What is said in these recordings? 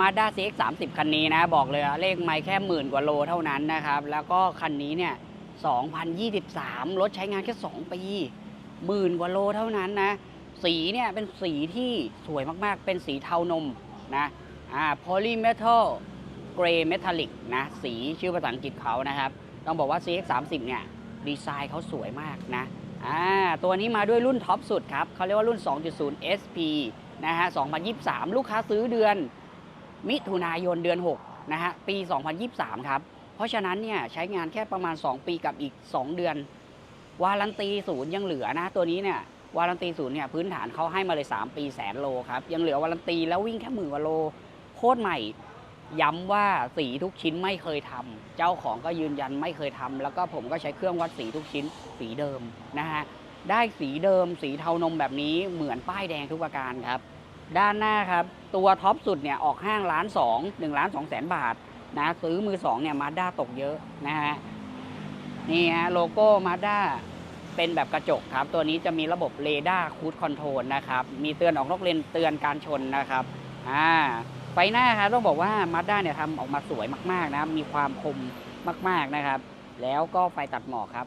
มาด้า CX 30คันนี้นะ บอกเลยอะเลขไม่แค่หมื่นกว่าโลเท่านั้นนะครับ แล้วก็คันนี้เนี่ย 2023 รถใช้งานแค่ 2 ปีหมื่นกว่าโลเท่านั้นนะ สีเนี่ยเป็นสีที่สวยมากๆ เป็นสีเทานมนะ อ่า polymetal gray metallic นะ สีชื่อภาษาอังกฤษเขานะครับ ต้องบอกว่า CX 30เนี่ย ดีไซน์เขาสวยมากนะ อ่า ตัวนี้มาด้วยรุ่นท็อปสุดครับเขาเรียกว่ารุ่น 2.0 SP นะฮะ 2023 ลูกค้าซื้อเดือน มิถุนายนเดือน6นะฮะปี 2023 ครับ เพราะฉะนั้นเนี่ยใช้งานแค่ประมาณ 2 ปีกับอีก 2 เดือน วารันตีศูนย์ยังเหลือนะ ตัวนี้เนี่ยวารันตีศูนย์เนี่ยพื้นฐานเขาให้มาเลย 3 ปีแสนโลครับ ยังเหลือวารันตีแล้ววิ่งแค่หมื่นกว่าโล โคตรใหม่ ย้ำว่าสีทุกชิ้นไม่เคยทำเจ้าของก็ยืนยันไม่เคยทำแล้วก็ผมก็ใช้เครื่องวัดสีทุกชิ้นสีเดิมนะฮะได้สีเดิมสีเทานมแบบนี้เหมือนป้ายแดงทุกประการครับ ด้านหน้าครับ ตัวท็อปสุดเนี่ยออกห้างล้านสองหนึ่งล้านสองแสนบาทนะซื้อมือสองเนี่ยมาด้าตกเยอะนะฮะนี่ฮะโลโก้มาด้าเป็นแบบกระจกครับ ตัวนี้จะมีระบบเรดาร์คูดคอนโทรลนะครับ มีเตือนออกนอกเลนเตือนการชนนะครับอ่าไฟหน้าครับต้องบอกว่ามาด้าเนี่ยทำออกมาสวยมาก ๆนะมีความคมมาก ๆนะครับ แล้วก็ไฟตัดหมอกครับ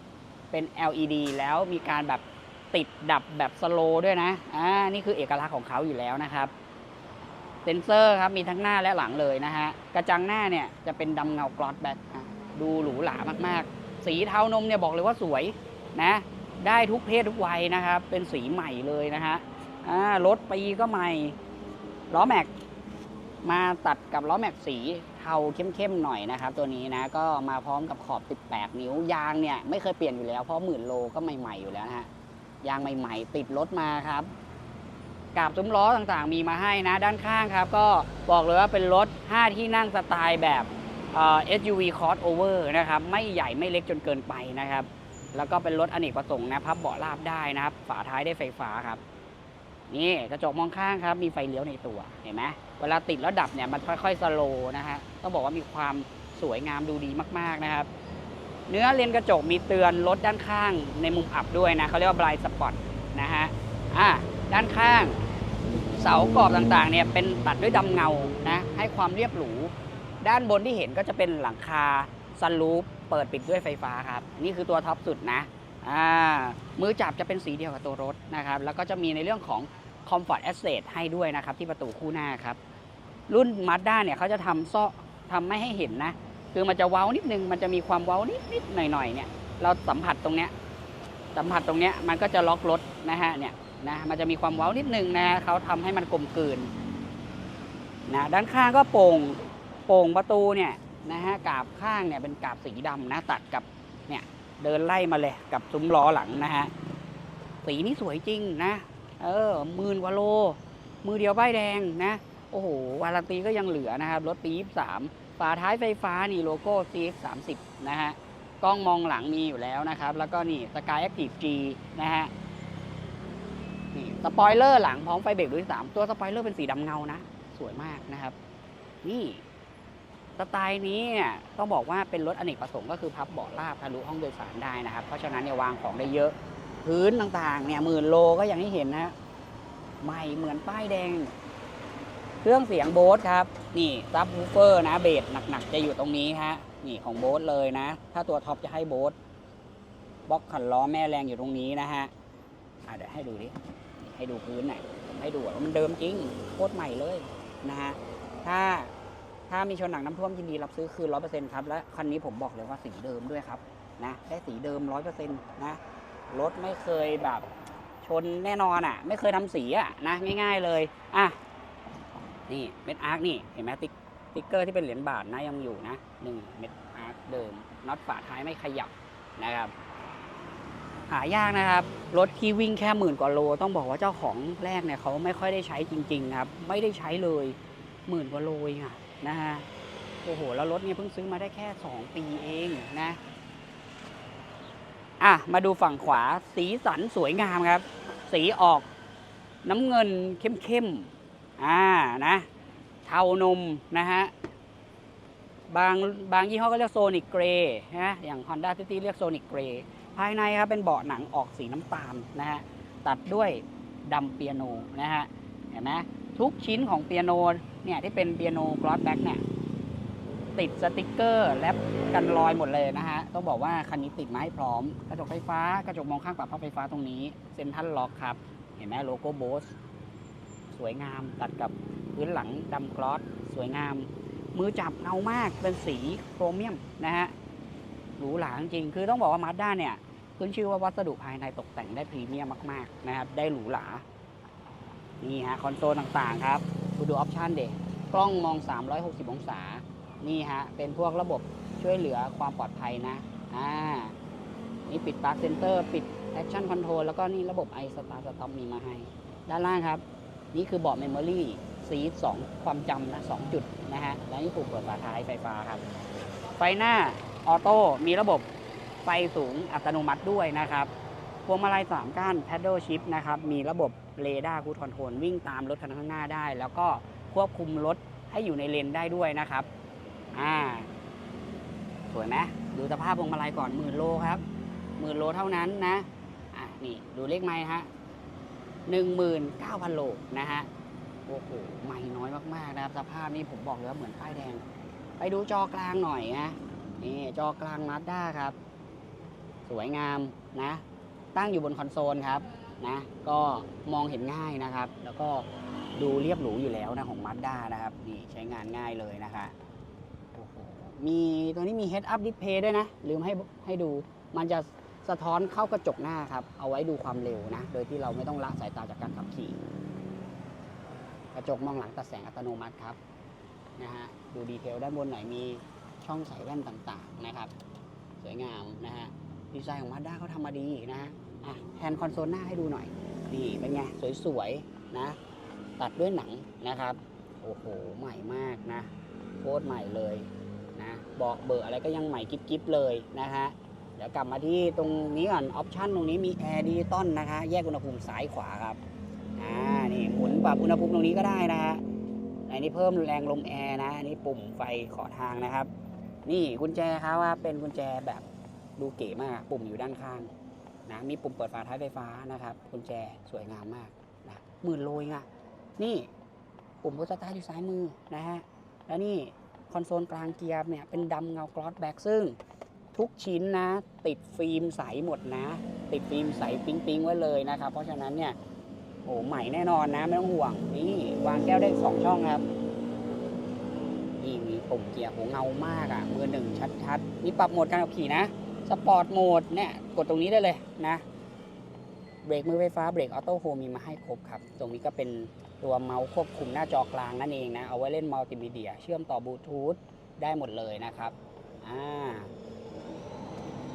เป็น LED แล้วมีการแบบ ติดดับแบบสโลด้วยนะ อ่า นี่คือเอกลักษณ์ของเขาอยู่แล้วนะครับ เซนเซอร์ครับมีทั้งหน้าและหลังเลยนะฮะ กระจังหน้าเนี่ยจะเป็นดำเงากลอสแบ็คดูหรูหรามากๆ สีเทานมเนี่ยบอกเลยว่าสวยนะ ได้ทุกเพศทุกวัยนะครับ เป็นสีใหม่เลยนะฮะ อ่ารถปีก็ใหม่ ล้อแม็กมาตัดกับล้อแม็กสีเทาเข้มๆหน่อยนะครับ ตัวนี้นะก็มาพร้อมกับขอบ 18 นิ้วยางเนี่ยไม่เคยเปลี่ยนอยู่แล้วเพราะหมื่นโลก็ใหม่ๆอยู่แล้วนะฮะ ยางใหม่ๆ ติดรถมาครับกาบซุ้มล้อต่างๆ มีมาให้นะด้านข้างครับ ก็บอกเลยว่าเป็นรถ 5 ที่นั่งสไตล์แบบเอ่อ SUV crossover นะครับ ไม่ใหญ่ไม่เล็กจนเกินไปนะครับ แล้วก็เป็นรถอเนกประสงค์นะพับเบาะราบได้นะครับ ฝาท้ายได้ไฟฟ้าครับ นี่กระจกมองข้างครับ มีไฟเลี้ยวในตัวเห็นไหมเวลาติดแล้วดับเนี่ยมันค่อยๆสโลนะฮะต้องบอกว่ามีความสวยงามดูดีมากๆนะครับ เนื้อเลนกระจกมีเตือนรถด้านข้างในมุมอับด้วยนะเขาเรียกว่าบลายสปอตนะฮะอะด้านข้างเสากรอบต่างๆเนี่ยเป็นตัดด้วยดำเงานะให้ความเรียบหรูด้านบนที่เห็นก็จะเป็นหลังคาซันรูฟเปิดปิดด้วยไฟฟ้าครับนี่คือตัวท็อปสุดนะอ่ามือจับจะเป็นสีเดียวกับตัวรถนะครับแล้วก็จะมีในเรื่องของ Comfort Access ให้ด้วยนะครับที่ประตูคู่หน้าครับรุ่น Mazda เนี่ยเขาจะทำซ้อทำไม่ให้เห็นนะ คือมันจะเว้านิดนึง มันจะมีความเว้านิดนิดหน่อยหน่อยๆเนี่ย เราสัมผัสตรงเนี้ย สัมผัสตรงเนี้ยมันก็จะล็อกรถนะฮะเนี่ยนะ มันจะมีความเว้านิดนึงนะเขาทำให้มันกลมกลืนนะด้านข้างก็โป่งโป่งประตูเนี่ยนะฮะกาบข้างเนี่ยเป็นกาบสีดำนะตัดกับเนี่ยเดินไล่มาเลยกับซุ้มล้อหลังนะฮะสีนี่สวยจริงนะ เออหมื่นกว่าโล มือเดียวป้ายแดงนะ โอ้โหวารันตีก็ยังเหลือนะครับ รถปี23 ฝาท้ายไฟฟ้านี่โลโก้ CX 30 นะฮะ กล้องมองหลังมีอยู่แล้วนะครับ แล้วก็นี่ Sky Active G นะฮะ นี่สปอยเลอร์หลังพร้อมไฟเบรกรุ่นที่3ตัวสปอยเลอร์เป็นสีดำเงานะ สวยมากนะครับ นี่สไตล์นี้ต้องบอกว่าเป็นรถอเนกประสงค์ก็คือพับเบาะราบทะลุห้องโดยสารได้นะครับ เพราะฉะนั้นเนี่ยวางของได้เยอะ พื้นต่างๆ เนี่ยหมื่นโลก็ยังให้เห็นนะฮะใหม่เหมือนป้ายแดง เครื่องเสียงโบสครับ นี่ซับวูเฟอร์นะเบสหนักๆ จะอยู่ตรงนี้ฮะนี่ของโบสเลยนะ ถ้าตัวท็อปจะให้โบสบล็อกขันล้อแม่แรงอยู่ตรงนี้นะฮะเดี๋ยวให้ดูดินี่ให้ดูพื้นหน่อยให้ดูว่ามันเดิมจริงโคตรใหม่เลยนะฮะถ้าถ้ามีชนหนักน้ำท่วมยินดีรับซื้อคืนร้อยเปอร์เซ็นต์ครับ และคันนี้ผมบอกเลยว่าสีเดิมด้วยครับนะได้สีเดิมร้อยเปอร์เซ็นต์นะรถไม่เคยแบบชนแน่นอนอะ ไม่เคยทำสีอะนะง่าย ๆเลยอะ นี่เม็ดอาร์คนี่เห็นไหมติ๊กติ๊กเกอร์ที่เป็นเหรียญบาทนะยังอยู่นะหนึ่งเม็ดอาร์คเดิมน็อตฝาท้ายไม่ขยับนะครับ หายากนะครับ รถที่วิ่งแค่หมื่นกว่าโล ต้องบอกว่าเจ้าของแรกเนี่ยเขาไม่ค่อยได้ใช้จริงๆครับ ไม่ได้ใช้เลยหมื่นกว่าโลเองอะนะฮะโอ้โหแล้วรถเนี่ยเพิ่งซื้อมาได้แค่ 2 ปีเองนะอะมาดูฝั่งขวาสีสันสวยงามครับ สีออกน้ำเงินเข้มๆ อ่านะเทานมนะฮะบางบางยี่ห้อก็เรียกโซนิกเกรย์นะอย่าง Honda City เรียกโซนิกเกรย์ภายในครับเป็นเบาะหนังออกสีน้ำตาลนะฮะตัดด้วยดำเปียโนนะฮะเห็นไหมทุกชิ้นของเปียโนเนี่ยที่เป็นเปียโนกรอสแบ็กเนี่ยติดสติกเกอร์แลบกันรอยหมดเลยนะฮะ ต้องบอกว่าคันนี้ติดมาให้พร้อม กระจกไฟฟ้ากระจกมองข้างปรับพับไฟฟ้าตรงนี้เซ็นทรัลล็อกครับ เห็นไหมโลโก้โบส วยงาม ตัดกับพื้นหลังดำกรอสสวยงาม มือจับเงามากเป็นสีโครเมียมนะฮะหรูหราจริงคือต้องบอกว่ามาด้าเนี่ยขึ้นชื่อว่าวัสดุภายในตกแต่งได้พรีเมียมมากๆนะครับได้หรูหรานี่ฮะคอนโซลต่างๆครับคุณดูออปชันเด็กกล้องมอง 360 องศา นี่ฮะ เป็นพวกระบบช่วยเหลือความปลอดภัยนะ อ่า นี่ปิดปลั๊กเซนเตอร์ ปิดแอคชั่นคอนโทรลแล้วก็นี่ระบบไอสตาร์สต็อปมีมาให้ ด้านล่างครับ นี่คือเบาะเมมโมรี่ซีดสองความจำนะสองจุดนะฮะ และนี่ปุ่มเปิดฝาท้ายไฟฟ้าครับ ไฟหน้าออโต้มีระบบไฟสูงอัตโนมัติด้วยนะครับพวงมาลัยสามก้าน paddle shift นะครับ มีระบบเรดาร์คูดคอนโทรลวิ่งตามรถคันข้างหน้าได้ แล้วก็ควบคุมรถให้อยู่ในเลนได้ด้วยนะครับอ่าสวยไหมดูสภาพพวงมาลัยก่อนหมื่นโลครับหมื่นโลเท่านั้นนะอะนี่ดูเลขไม้ฮะ หนึ่งหมื่นเก้าพันโลนะฮะ โอ้โห ไม่น้อยมาก ๆ นะครับ สภาพนี้ผมบอกเลยว่าเหมือนป้ายแดง ไปดูจอกลางหน่อยนะ นี่จอกลางมาสด้าครับ สวยงามนะ ตั้งอยู่บนคอนโซลครับนะ ก็มองเห็นง่ายนะครับ แล้วก็ดูเรียบหรูอยู่แล้วนะของมาสด้านะครับ นี่ใช้งานง่ายเลยนะคะโอ้โห มีตัวนี้มี Head Up Display ด้วยนะ ลืมให้ให้ดู มันจะ สะท้อนเข้ากระจกหน้าครับ เอาไว้ดูความเร็วนะ โดยที่เราไม่ต้องละสายตาจากการขับขี่ กระจกมองหลังตัดแสงอัตโนมัติครับนะฮะดูดีเทลด้านบนหน่อยมีช่องใส่แว่นต่างๆนะครับ สวยงามนะฮะดีไซน์ของมาด้าเขาทำมาดีนะฮะอะแทนคอนโซลหน้าให้ดูหน่อยนี่เป็นไงสวยๆนะ ตัดด้วยหนังนะครับ โอ้โห ใหม่มากนะโคตรใหม่เลยนะเบาะเบอร์อะไรก็ยังใหม่กิ๊บๆเลยนะฮะ ดี๋ยวกลับมาที่ตรงนี้ก่อนออปชันตรงนี้มีแอร์ดิจิตอลนะคะ แยกอุณหภูมิซ้ายขวาครับ อ่า นี่หมุนปรับอุณหภูมิตรงนี้ก็ได้นะฮะอันนี้เพิ่มแรงลมแอร์นะ อันนี้ปุ่มไฟขอทางนะครับ นี่กุญแจครับว่าเป็นกุญแจแบบดูเก๋มาก ปุ่มอยู่ด้านข้างนะ มีปุ่มเปิดฝาท้ายไฟฟ้านะครับ กุญแจสวยงามมากนะหมื่นโลเองอะนี่ปุ่มพุทสตาร์ทอยู่ซ้ายมือนะฮะ แล้วนี่คอนโซลกลางเกียร์เนี่ยเป็นดำเงากรอสแบ็กซึ่ง ทุกชิ้นนะ ติดฟิล์มใสหมดนะ ติดฟิล์มใสปิ๊งๆไว้เลยนะครับ เพราะฉะนั้นเนี่ยโอ้ใหม่แน่นอนนะ ไม่ต้องห่วง นี่วางแก้วได้สองช่องครับนี่มีปุ่มเกียร์โหเงามากอะ่ะมือหนึ่งชัดๆนี่ปรับโหมดการขับขี่นะสปอร์ตโหมดเนี่ยกดตรงนี้ได้เลยนะเบรกมือไฟฟ้าเบรกออโต้โฮมีมาให้ครบครับ ตรงนี้ก็เป็นตัวเมาส์ควบคุมหน้าจอกลางนั่นเองนะ เอาไว้เล่นมัลติมีเดีย เชื่อมต่อบลูทูธได้หมดเลยนะครับ อ่า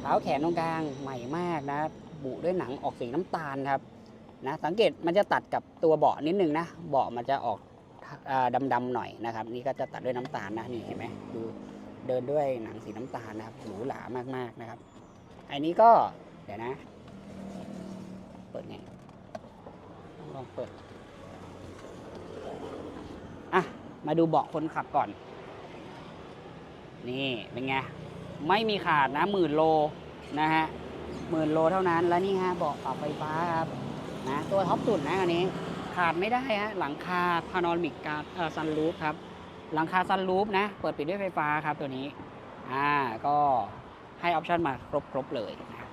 ท้าแขนตรงกลางใหม่มากนะบุด้วยหนังออกสีน้ำตาลครับนะสังเกตมันจะตัดกับตัวเบาะนิดนึงนะเบาะมันจะออกดำๆหน่อยนะครับ นี่ก็จะตัดด้วยน้ำตาลนะนี่เห็นไหมดูเดินด้วยหนังสีน้ำตาลนะครับหรูหรามากๆนะครับ อันนี้ก็เดี๋ยวนะ เปิดไงต้องลองเปิดอะมาดูเบาะคนขับก่อน นี่เป็นไง ไม่มีขาดนะหมื่นโลนะฮะหมื่นโลเท่านั้น แล้วนี่ฮะเบาะปรับไฟฟ้าครับนะตัวท็อปสุดนะอันนี้ขาดไม่ได้ฮะหลังคาพานอมิกการเอ่อซันรูฟครับหลังคาซันรูฟนะ เปิดปิดด้วยไฟฟ้าครับตัวนี้อ่าก็ให้ออปชันมาครบๆเลยนะ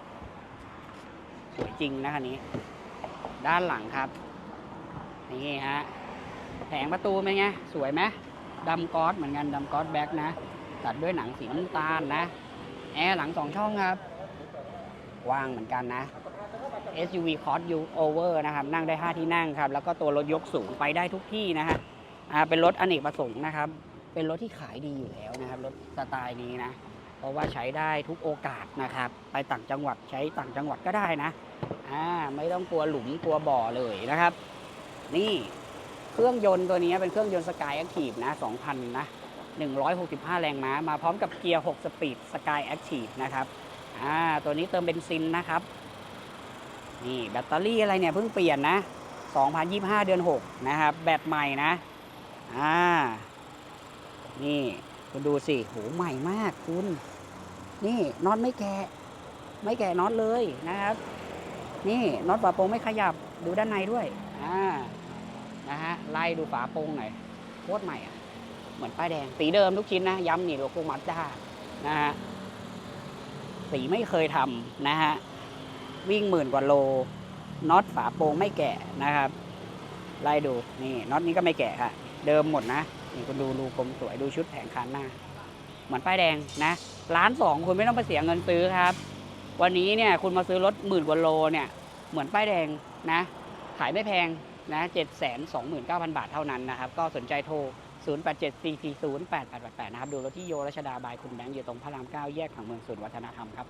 สวยจริงนะคันนี้ ด้านหลังครับนี่ฮะแผงประตูเป็นไง สวยไหมดำกอสเหมือนกันดำกอสแบ็กนะ ตัดด้วยหนังสีน้ำตาลนะ แอร์หลังสองช่องครับว่างเหมือนกันนะ SUV Cross U Over นะครับ นั่งได้ 5 ที่นั่งครับ แล้วก็ตัวรถยกสูงไปได้ทุกที่นะฮะเป็นรถอเนกประสงค์นะครับ เป็นรถที่ขายดีอยู่แล้วนะครับ รถสไตล์นี้นะ เพราะว่าใช้ได้ทุกโอกาสนะครับ ไปต่างจังหวัดใช้ต่างจังหวัดก็ได้นะอ่าไม่ต้องกลัวหลุมกลัวบ่อเลยนะครับ นี่เครื่องยนต์ตัวนี้เป็นเครื่องยนต์ Sky Active นะ 2,000 นะ 165 แรงม้า มาพร้อมกับเกียร์ 6 สปีด Sky Active นะครับอ่าตัวนี้เติมเบนซินนะครับ นี่แบตเตอรี่อะไรเนี่ยเพิ่งเปลี่ยนนะ 2025 เดือน 6 นะครับ แบตใหม่นะ อ่า นี่คุณดูสิโหใหม่มากคุณ นี่น็อตไม่แกะ ไม่แกะน็อตเลยนะครับ นี่น็อตฝาโปรงไม่ขยับ ดูด้านในด้วย อ่า นะฮะ ไล่ดูฝาโปรงหน่อยโคตรใหม่อะ เหมือนป้ายแดง สีเดิมทุกชิ้นนะ ย้ำนี่โลโก้มาสด้านะฮะ สีไม่เคยทำนะฮะ วิ่งหมื่นกว่าโล น็อตฝาโปรงไม่แกะนะครับ ไล่ดูนี่น็อตนี้ก็ไม่แกะค่ะ เดิมหมดนะ นี่คุณดูรูกลมสวยดูชุดแผงคันหน้า เหมือนป้ายแดงนะล้านสองคุณไม่ต้องไปเสียเงินซื้อครับ วันนี้เนี่ยคุณมาซื้อรถหมื่นกว่าโลเนี่ยเหมือนป้ายแดงนะ ขายไม่แพงนะเจ็ดแสนสองหมื่นเก้าพันบาทเท่านั้นนะครับ ก็สนใจโทร 0 8 7 4 4 0 8 8 8 8 นะครับ ดูรถที่โยรัชดาบายคุณแบงค์อยู่ตรงพระราม 9 แยกผังเมืองศูนย์วัฒนธรรมครับ